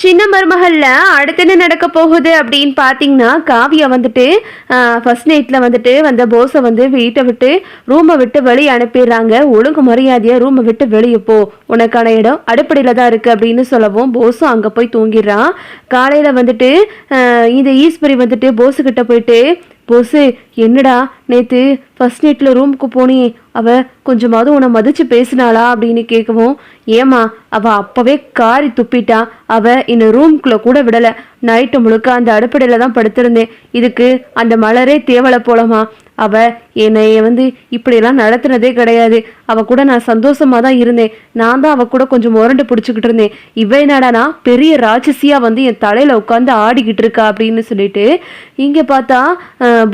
சின்ன மருமகளில் அடுத்து என்ன நடக்க போகுது அப்படின்னு பார்த்தீங்கன்னா காவியா வந்துட்டு ஃபர்ஸ்ட் நைட்டில் வந்துட்டு வந்த போஸை வந்து வீட்டை விட்டு ரூமை விட்டு வெளியே அனுப்பிடுறாங்க. ஒழுங்கு மரியாதையாக ரூமை விட்டு வெளியே போ. உனக்கான இடம் அடுப்படியில் தான் இருக்குது அப்படின்னு சொல்லவும் போஸும் அங்கே போய் தூங்கிடுறான். காலையில் வந்துட்டு இந்த ஈஸ்வரி வந்துட்டு போஸுக்கிட்ட போயிட்டு போஸு என்னடா நேற்று ஃபர்ஸ்ட் நைட்டில் ரூமுக்கு போனி அவள் கொஞ்சமாவது உன்னை மதிச்சு பேசினாளா அப்படின்னு கேட்கவும் ஏமா அவ அப்பவே காரி துப்பிட்டா அவ என்னை ரூம்குள்ளே கூட விடல. நைட்டு முழுக்க அந்த அடுப்படையில தான் படுத்திருந்தேன். இதுக்கு அந்த மலரே தேவலை போலமா அவ என்னை வந்து இப்படியெல்லாம் நடத்துனதே கிடையாது. அவள் கூட நான் சந்தோஷமாக தான் இருந்தேன். நான் தான் அவ கூட கொஞ்சம் முரண்டு பிடிச்சிக்கிட்டு இருந்தேன். இவ என்னடானா பெரிய ராட்சசியாக வந்து என் தலையில் உட்காந்து ஆடிக்கிட்டு இருக்கா அப்படின்னு சொல்லிட்டு இங்கே பார்த்தா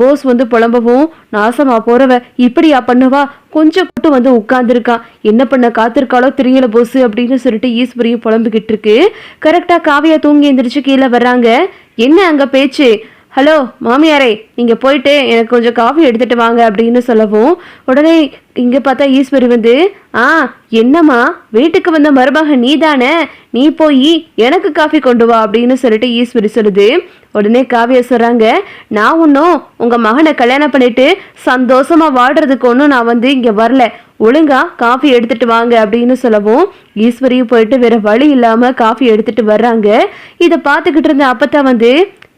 போஸ் வந்து புலம்பவும் நாசமா போகிறவ இப்படியா பண்ணுவா? கொஞ்சம் கூட்டம் வந்து உட்காந்துருக்கான் என்ன பண்ண காத்திருக்காளோ தெரியல போஸ் அப்படின்னு சொல்லிட்டு ஈஸ்வரியும் புலம்பிக்கிட்டு இருக்கு. கரெக்டாக காவியா தூங்கி எந்திரிச்சு கீழே வர்றாங்க. என்ன அங்கே பேச்சு? ஹலோ மாமியாரே நீங்கள் போயிட்டு எனக்கு கொஞ்சம் காஃபி எடுத்துகிட்டு வாங்க அப்படின்னு சொல்லவும் உடனே இங்கே பார்த்தா ஈஸ்வரி வந்து ஆ என்னம்மா வீட்டுக்கு வந்த மருமக நீ தானே நீ போய் எனக்கு காஃபி கொண்டு வா அப்படின்னு சொல்லிட்டு ஈஸ்வரி சொல்லுது. உடனே காவியா சொல்கிறாங்க நான் ஒன்றும் உங்கள் மகனை கல்யாணம் பண்ணிட்டு சந்தோஷமாக வாடுறதுக்கு ஒன்றும் நான் வந்து இங்கே வரல. ஒழுங்கா காஃபி எடுத்துட்டு வாங்க அப்படின்னு சொல்லவும் ஈஸ்வரியும் போயிட்டு வேற வழி இல்லாமல் காஃபி எடுத்துட்டு வர்றாங்க. இதை பார்த்துக்கிட்டு இருந்த அப்பத்தா வந்து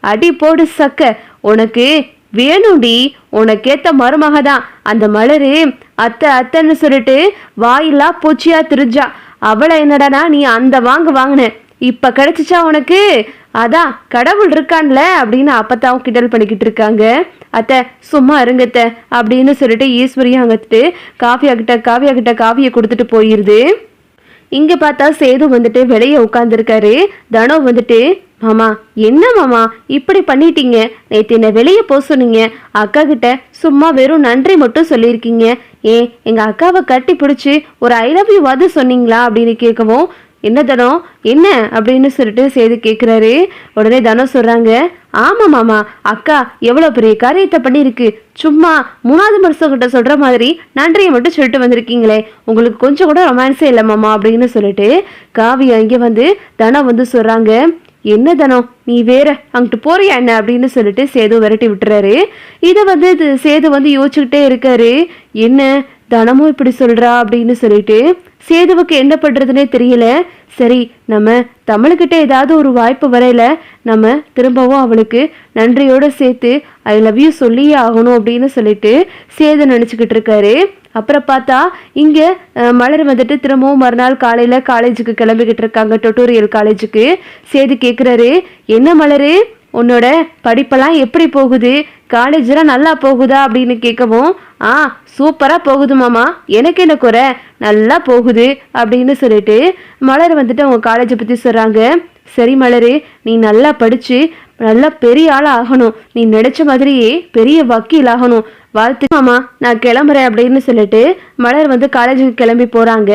அடி போடு சக்க. உனக்கு வேணுடி உனக்கேத்த மருமக தான் அந்த மலரு அத்தை அத்தைன்னு சொல்லிட்டு வாயிலா பூச்சியா திரிஞ்சா. அவளை என்னடானா நீ அந்த வாங்க வாங்கின? இப்ப கிடைச்சிச்சா உனக்கு? அதான் கடவுள் இருக்கான்ல அப்படின்னு அப்பத்தான் கிண்டல் பண்ணிக்கிட்டு இருக்காங்க. அத்தை சும்மா இருங்கத்த அப்படின்னு சொல்லிட்டு ஈஸ்வரியும் அங்கத்துட்டு காஃபியா கிட்ட காவியா காஃபியை கொடுத்துட்டு போயிடுது இங்க பார்த்தா சேது வந்துட்டு வெளியே உட்காந்துருக்காரு தனோ வந்துட்டு மாமா என்ன மாமா? இப்படி பண்ணிட்டீங்க. நேற்று என்ன வெளியே போக சொன்னீங்க. அக்கா கிட்ட சும்மா வெறும் நன்றி மட்டும் சொல்லியிருக்கீங்க. ஏன் எங்க அக்காவை கட்டி பிடிச்சி ஒரு ஐ லவ் யூ வாது சொன்னீங்களா? அப்படின்னு கேட்கவும் என்ன தனம் என்ன? அப்படின்னு சொல்லிட்டு சேது கேட்குறாரு உடனே தனம் சொல்கிறாங்க ஆமாம் மாமா அக்கா எவ்வளோ பெரிய காரியத்தை பண்ணியிருக்கு சும்மா மூணாவது வருஷம் சொல்கிற மாதிரி நன்றியை மட்டும் சொல்லிட்டு வந்திருக்கீங்களே. உங்களுக்கு கொஞ்சம் கூட ரொமான்ஸே இல்லை மாமா அப்படின்னு சொல்லிட்டு காவியா இங்கே வந்து தனம் வந்து சொல்கிறாங்க என்ன தனம் நீ வேற அங்கிட்டு போறியா என்ன? அப்படின்னு சொல்லிட்டு சேது விரட்டி விட்டுறாரு. இதை வந்து இது சேது வந்து யோசிச்சுக்கிட்டே இருக்காரு. என்ன? தனமும் இப்படி சொல்றா அப்படின்னு சொல்லிட்டு சேதுவுக்கு என்ன பண்ணுறதுனே தெரியல. சரி நம்ம தமிழ்கிட்ட ஏதாவது ஒரு வாய்ப்பு வரையில நம்ம திரும்பவும் அவளுக்கு நன்றியோட சேர்த்து ஐ லவ் யூ சொல்லியே ஆகணும் அப்படின்னு சொல்லிட்டு சேது நினச்சிக்கிட்டு இருக்காரு. அப்புறம் பார்த்தா இங்கே மலர் வந்துட்டு திரும்பவும் மறுநாள் காலையில் காலேஜுக்கு கிளம்பிக்கிட்டு இருக்காங்க. டொட்டோரியல் காலேஜுக்கு சேது கேட்குறாரு என்ன மலரு? உன்னோட படிப்பெல்லாம் எப்படி போகுது? காலேஜெலாம் நல்லா போகுதா அப்படின்னு கேட்கவும் ஆ சூப்பராக போகுது மாமா. எனக்கு என்ன குறை? நல்லா போகுது அப்படின்னு சொல்லிட்டு மலர் வந்துட்டு அவங்க காலேஜை பற்றி சொல்கிறாங்க சரி மலரு நீ நல்லா படித்து நல்லா பெரிய ஆளாக ஆகணும். நீ நினச்ச மாதிரியே பெரிய வக்கீல் ஆகணும். வாழ்த்து மாமா நான் கிளம்புறேன் அப்படின்னு சொல்லிட்டு மலர் வந்து காலேஜுக்கு கிளம்பி போகிறாங்க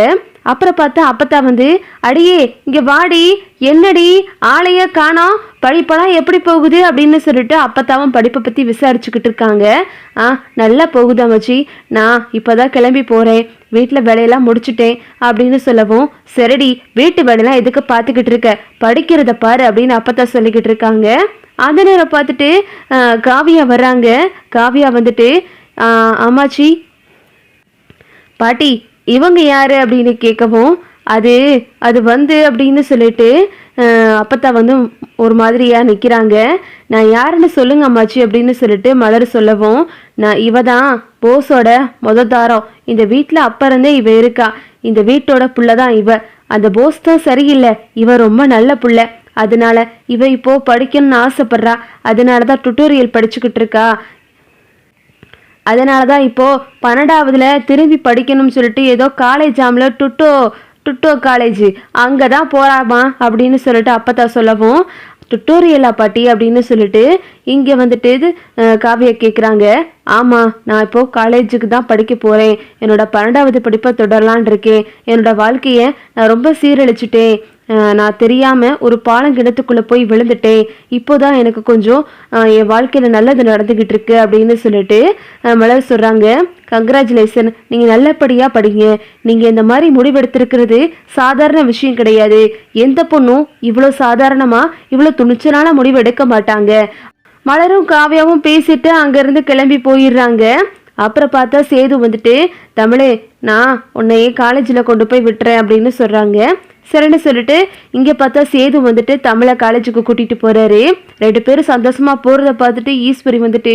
அப்புறம் பார்த்தா அப்பத்தா வந்து அடியே இங்க வாடி என்னடி ஆளைய காணோம் படிப்பெல்லாம் எப்படி போகுது? அப்படின்னு சொல்லிட்டு அப்பத்தாவும் படிப்பை பத்தி விசாரிச்சுக்கிட்டு இருக்காங்க. ஆ நல்லா போகுது அம்மச்சி. நான் இப்போதான் கிளம்பி போறேன். வீட்டில் வேலையெல்லாம் முடிச்சிட்டேன் அப்படின்னு சொல்லவும் சரிடி வீட்டு வேலையெல்லாம் எதுக்கு பார்த்துக்கிட்டு இருக்க? படிக்கிறத பாரு அப்படின்னு அப்பத்தா சொல்லிக்கிட்டு இருக்காங்க. அந்த நேரம் பார்த்துட்டு காவியா வர்றாங்க. காவியா வந்துட்டு அம்மாச்சி பாட்டி இவங்க யாரு அப்படின்னு கேட்கவும் அது அது வந்து அப்படின்னு சொல்லிட்டு அப்பத்தா வந்து ஒரு மாதிரியா நிற்கிறாங்க நான் யாருன்னு சொல்லுங்க அம்மாச்சி அப்படின்னு சொல்லிட்டு மலர் சொல்லவும் நான் இவ தான் போஸோட முத தாரம். இந்த வீட்டில் அப்போ இருந்தே இவ இருக்கா. இந்த வீட்டோட புள்ள தான் இவ. அந்த போஸ் தான் சரியில்லை. இவ ரொம்ப நல்ல புள்ள. அதனால இவ இப்போ படிக்கணும்னு ஆசைப்படுறா. அதனால தான் டுட்டோரியல் படிச்சுக்கிட்டு இருக்கா. அதனால தான் இப்போது பன்னெண்டாவதுல திரும்பி படிக்கணும்னு சொல்லிட்டு ஏதோ காலேஜ் ஆம்ல டுட்டோ டுட்டோ காலேஜ் அங்கே தான் போகிறாமா அப்படின்னு சொல்லிட்டு அப்பத்தா சொல்லவும் டுட்டோரியலா பாட்டி அப்படின்னு சொல்லிட்டு இங்கே வந்துட்டு இது, காவியா கேட்குறாங்க ஆமாம் நான் இப்போது காலேஜுக்கு தான் படிக்க போகிறேன் என்னோட பன்னெண்டாவது படிப்பை தொடரலான் இருக்கேன். என்னோட வாழ்க்கையை நான் ரொம்ப சீரழிச்சிட்டேன். நான் தெரியாமல் ஒரு பாலங்கிடத்துக்குள்ளே போய் விழுந்துட்டேன். இப்போ தான் எனக்கு கொஞ்சம் என் வாழ்க்கையில் நல்லது நடந்துக்கிட்டு இருக்கு அப்படின்னு சொல்லிட்டு மலர் சொல்கிறாங்க கங்க்ராச்சுலேஷன் நீங்கள் நல்லபடியாக படிங்க. நீங்கள் இந்த மாதிரி முடிவெடுத்திருக்கிறது சாதாரண விஷயம் கிடையாது. எந்த பொண்ணும் இவ்வளோ சாதாரணமாக இவ்வளோ துணிச்சலான முடிவு எடுக்க மாட்டாங்க. மலரும் காவியாவும் பேசிட்டு அங்கேருந்து கிளம்பி போயிடுறாங்க. அப்புறம் பார்த்தா சேது வந்துட்டு தமிழே நான் உன்னையே காலேஜில் கொண்டு போய் விட்டுறேன் அப்படின்னு சொல்கிறாங்க சரின்னு சொல்லிட்டு இங்கே பார்த்தா சேது வந்துட்டு தமிழை காலேஜுக்கு கூட்டிகிட்டு போகிறாரு ரெண்டு பேரும் சந்தோஷமாக போகிறத பார்த்துட்டு ஈஸ்வரி வந்துட்டு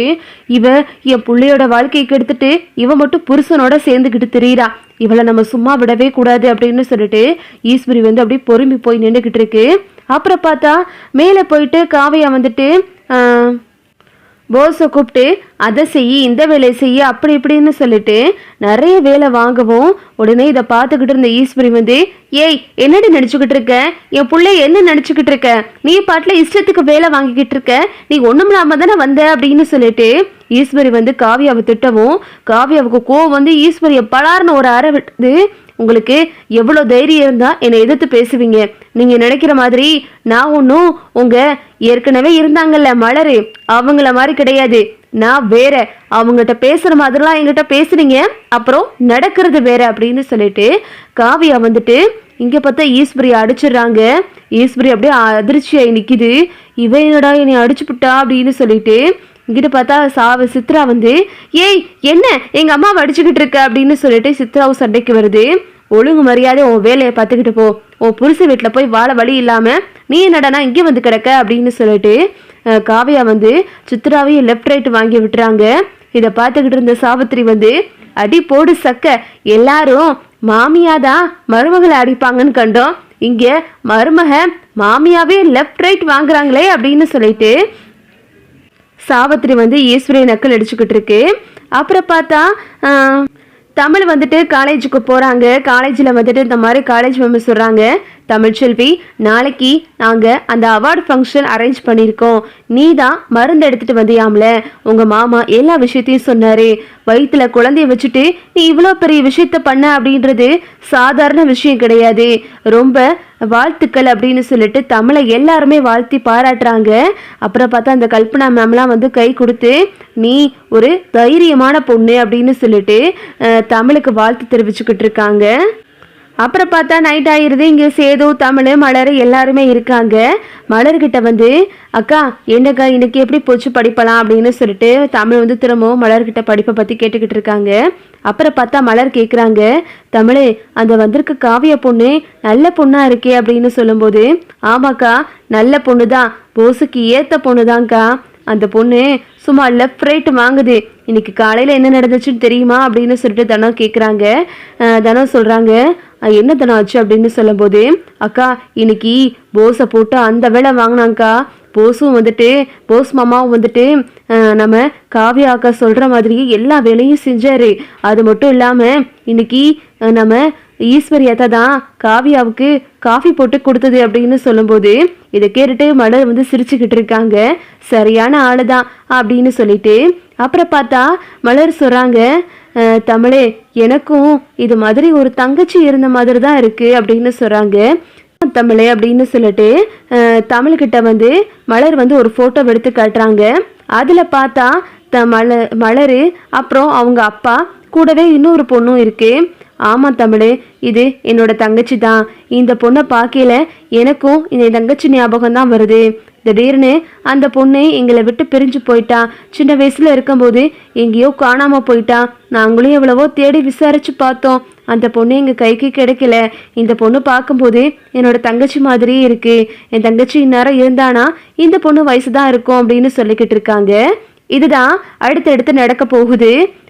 இவ என் பிள்ளையோட வாழ்க்கையை கெடுத்துட்டு இவன் மட்டும் புருஷனோட சேர்ந்துக்கிட்டு தெரியுறா. இவளை நம்ம சும்மா விடவே கூடாது அப்படின்னு சொல்லிட்டு ஈஸ்வரி வந்து அப்படியே பொறுமி போய் நின்றுக்கிட்டு இருக்கு. அப்புறம் பார்த்தா மேலே போயிட்டு காவியா வந்துட்டு போஸை கூப்பிட்டு அதை செய்யி இந்த வேலையை செய்ய அப்படி இப்படின்னு சொல்லிட்டு நிறைய வேலை வாங்கவும் உடனே இதை பார்த்துக்கிட்டு இருந்த ஈஸ்வரி வந்து ஏய் என்னடி நினச்சிக்கிட்டு இருக்க? என் பிள்ளை என்ன நினச்சிக்கிட்டு இருக்க? நீ பாட்டில் இஷ்டத்துக்கு வேலை வாங்கிக்கிட்டு இருக்க? நீ ஒன்றும் இல்லாமல் தானே வந்த? அப்படின்னு சொல்லிட்டு ஈஸ்வரி வந்து காவியாவை திட்டவும் காவியாவுக்கு கோவம் வந்து ஈஸ்வரியை பலார்னு ஒரு அறை விட்டு உங்களுக்கு எவ்வளோ தைரியம் இருந்தால் என்னை எதிர்த்து பேசுவீங்க. நீங்கள் நினைக்கிற மாதிரி நான் ஒன்றும் உங்கள் ஏற்கனவே இருந்தாங்கல்ல மலரு. அவங்கள மாதிரி கிடையாது. நான் வேற. அவங்ககிட்ட பேசுகிற மாதிரிலாம் என்கிட்ட பேசுனீங்க. அப்புறம் நடக்கிறது வேற அப்படின்னு சொல்லிட்டு காவியா வந்துட்டு இங்கே பார்த்தா ஈஸ்வரி அடிச்சிடுறாங்க. ஈஸ்வரி அப்படியே அதிர்ச்சியாகி நிற்கிது இவன் என்னடா என்னை அடிச்சுப்புட்டா அப்படின்னு சொல்லிட்டு இங்கிட்ட பார்த்தா சாவு சித்ரா வந்து ஏய் என்ன? எங்க அம்மாவை அடிச்சுக்கிட்டு இருக்க? அப்படின்னு சொல்லிட்டு சித்ராவும் சண்டைக்கு வருது. ஒழுங்கு மரியாதை உன் வேலையை பார்த்துக்கிட்டு போ. உன் புருஷ வீட்டில் போய் வாழ வழி இல்லாமல் நீ என்னடனா இங்கே வந்து கிடக்க அப்படின்னு சொல்லிட்டு காவியா வந்து சித்ராவையும் லெஃப்ட் ரைட் வாங்கி விட்டுறாங்க. இதை பார்த்துக்கிட்டு இருந்த சாவித்திரி வந்து அடி போடு சக்க எல்லாரும் மாமியாதான் மருமகளை அடிப்பாங்கன்னு கண்டோம். இங்கே மருமக மாமியாவே லெஃப்ட் ரைட் வாங்குறாங்களே அப்படின்னு சொல்லிட்டு சாவித்திரி வந்து ஈஸ்வரி நக்கல் அடிச்சுக்கிட்டு இருக்கு. அப்புறம் பார்த்தா தமிழ் வந்துட்டு காலேஜுக்கு போகிறாங்க காலேஜில் வந்துட்டு இந்த மாதிரி காலேஜ் மெம்பர்ஸ் சொல்கிறாங்க தமிழ்ச்செல்வி நாளைக்கு நாங்கள் அந்த அவார்டு ஃபங்க்ஷன் அரேஞ்ச் பண்ணியிருக்கோம் நீ தான் மருந்து எடுத்துகிட்டு வந்தியாம்ல. உங்கள் மாமா எல்லா விஷயத்தையும் சொன்னார். வயிற்றுல குழந்தைய வச்சுட்டு நீ இவ்வளோ பெரிய விஷயத்த பண்ண அப்படின்றது சாதாரண விஷயம் கிடையாது. ரொம்ப வாழ்த்துக்கள் அப்படின்னு சொல்லிட்டு தமிழை எல்லாருமே வாழ்த்தி பாராட்டுறாங்க. அப்புறம் பார்த்தா அந்த கல்பனா மேம்லாம் வந்து கை கொடுத்து நீ ஒரு தைரியமான பொண்ணு அப்படின்னு சொல்லிட்டு தமிழுக்கு வாழ்த்து தெரிவிச்சுக்கிட்டு இருக்காங்க. அப்புறம் பார்த்தா நைட் ஆயிடுது இங்கே சேது தமிழ் மலர் எல்லாருமே இருக்காங்க. மலர்கிட்ட வந்து அக்கா என்னக்கா இன்னைக்கு எப்படி போச்சு படிப்பலாம் அப்படின்னு சொல்லிட்டு தமிழ் வந்து திரும்பவும் மலர்கிட்ட படிப்பை பற்றி கேட்டுக்கிட்டு இருக்காங்க. அப்புறம் பார்த்தா மலர் கேட்குறாங்க தமிழே அந்த வந்திருக்க காவிய பொண்ணு நல்ல பொண்ணாக இருக்கே அப்படின்னு சொல்லும்போது ஆமாக்கா நல்ல பொண்ணு தான் போஸுக்கு ஏற்ற பொண்ணு தான்க்கா அந்த பொண்ணு சும்மா லெஃப்ட் ரைட் வாங்குது. இன்னைக்கு காலையில் என்ன நடந்துச்சுன்னு தெரியுமா? அப்படின்னு சொல்லிட்டு தனம் கேட்குறாங்க தனம் சொல்கிறாங்க என்ன தனம் ஆச்சு அப்படின்னு சொல்லும்போது அக்கா இன்னைக்கு போஸை போட்டு அந்த வேலை வாங்கினாங்க்கா போஸும் வந்துட்டு போஸ் மாமாவும் வந்துட்டு நம்ம காவியா அக்கா சொல்கிற மாதிரி எல்லா வேலையும் செஞ்சாரு. அது மட்டும் இல்லாமல் இன்னைக்கு நம்ம ஈஸ்வரி தான் காவியாவுக்கு காஃபி போட்டு கொடுத்தது அப்படின்னு சொல்லும்போது இதை கேட்டுட்டு மலர் வந்து சிரிச்சுக்கிட்டு இருக்காங்க. சரியான ஆளு தான் அப்படின்னு சொல்லிட்டு. அப்புறம் பார்த்தா மலர் சொல்கிறாங்க தமிழே எனக்கும் இது மாதிரி ஒரு தங்கச்சி இருந்த மாதிரி தான் இருக்குது அப்படின்னு சொல்கிறாங்க தமிழே அப்படின்னு சொல்லிட்டு தமிழ்கிட்ட வந்து மலர் வந்து ஒரு ஃபோட்டோ எடுத்து காட்டுறாங்க. அதில் பார்த்தா த மலர் மலர் அப்புறம் அவங்க அப்பா கூடவே இன்னொரு பொண்ணும் இருக்குது ஆமாம் தமிழ் இது என்னோட தங்கச்சி தான் இந்த பொண்ணை பார்க்கல எனக்கும் இந்த தங்கச்சி ஞாபகம் தான் வருது. திடீர்னு அந்த பொண்ணு எங்களை விட்டு பிரிஞ்சு போயிட்டா. சின்ன வயசில் இருக்கும்போது எங்கேயோ காணாமல் போயிட்டா. நாங்களும் எவ்வளவோ தேடி விசாரித்து பார்த்தோம். அந்த பொண்ணு எங்கள் கைக்கு கிடைக்கல. இந்த பொண்ணு பார்க்கும்போது என்னோட தங்கச்சி மாதிரியே இருக்கு. என் தங்கச்சி இந்நேரம் இருந்தானா இந்த பொண்ணு வயசு தான் இருக்கும் அப்படின்னு சொல்லிக்கிட்டு இருக்காங்க. இதுதான் அடுத்தடுத்து நடக்க போகுது.